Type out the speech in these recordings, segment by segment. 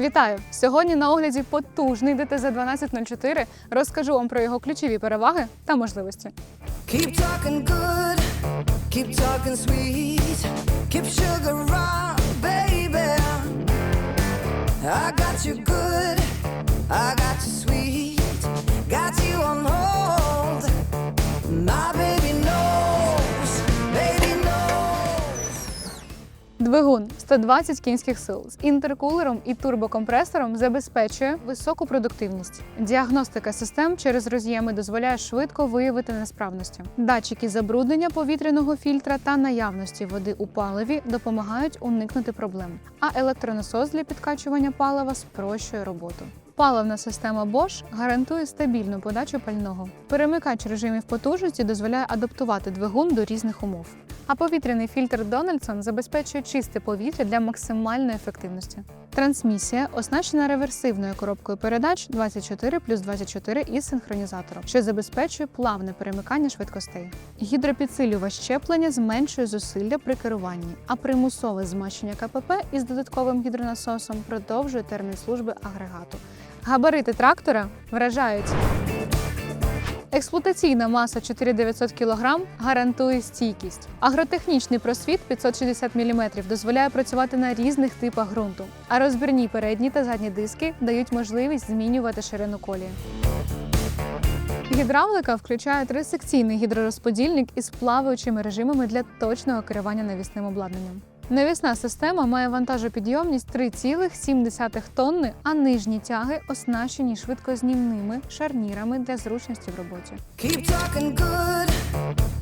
Вітаю! Сьогодні на огляді потужний ДТЗ 1204. Розкажу вам про його ключові переваги та можливості. Keep talking good, keep talking sweet, keep sugar on, baby. I got you good, I got you sweet, Двигун 120 кінських сил з інтеркулером і турбокомпресором забезпечує високу продуктивність. Діагностика систем через роз'єми дозволяє швидко виявити несправності. Датчики забруднення повітряного фільтра та наявності води у паливі допомагають уникнути проблем. А електронасос для підкачування палива спрощує роботу. Паливна система Bosch гарантує стабільну подачу пального. Перемикач режимів потужності дозволяє адаптувати двигун до різних умов. А повітряний фільтр Дональдсон забезпечує чисте повітря для максимальної ефективності. Трансмісія оснащена реверсивною коробкою передач 24 плюс 24 із синхронізатором, що забезпечує плавне перемикання швидкостей. Гідропідсилювач щеплення зменшує зусилля при керуванні, а примусове змащення КПП із додатковим гідронасосом продовжує термін служби агрегату. Габарити трактора вражають. Експлуатаційна маса 4900 кг гарантує стійкість. Агротехнічний просвіт 560 мм дозволяє працювати на різних типах ґрунту, а розбірні передні та задні диски дають можливість змінювати ширину колії. Гідравлика включає трисекційний гідророзподільник із плаваючими режимами для точного керування навісним обладнанням. Навісна система має вантажопідйомність 3,7 тонни, а нижні тяги оснащені швидкознімними шарнірами для зручності в роботі. Keep good,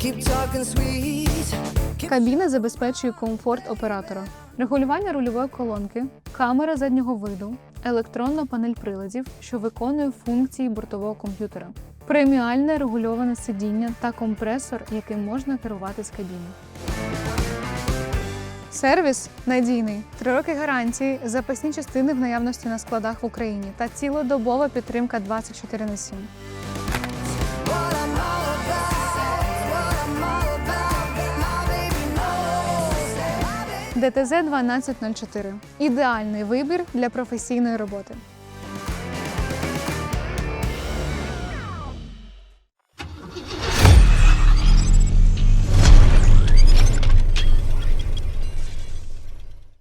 keep sweet, keep Кабіна забезпечує комфорт оператора, регулювання рульової колонки, камера заднього виду, електронна панель приладів, що виконує функції бортового комп'ютера, преміальне регульоване сидіння та компресор, яким можна керувати з кабіни. Сервіс надійний, три роки гарантії, запасні частини в наявності на складах в Україні та цілодобова підтримка 24 на 7. what I'm all about, what I'm all about. My baby knows, my baby ДТЗ 1204 ідеальний вибір для професійної роботи.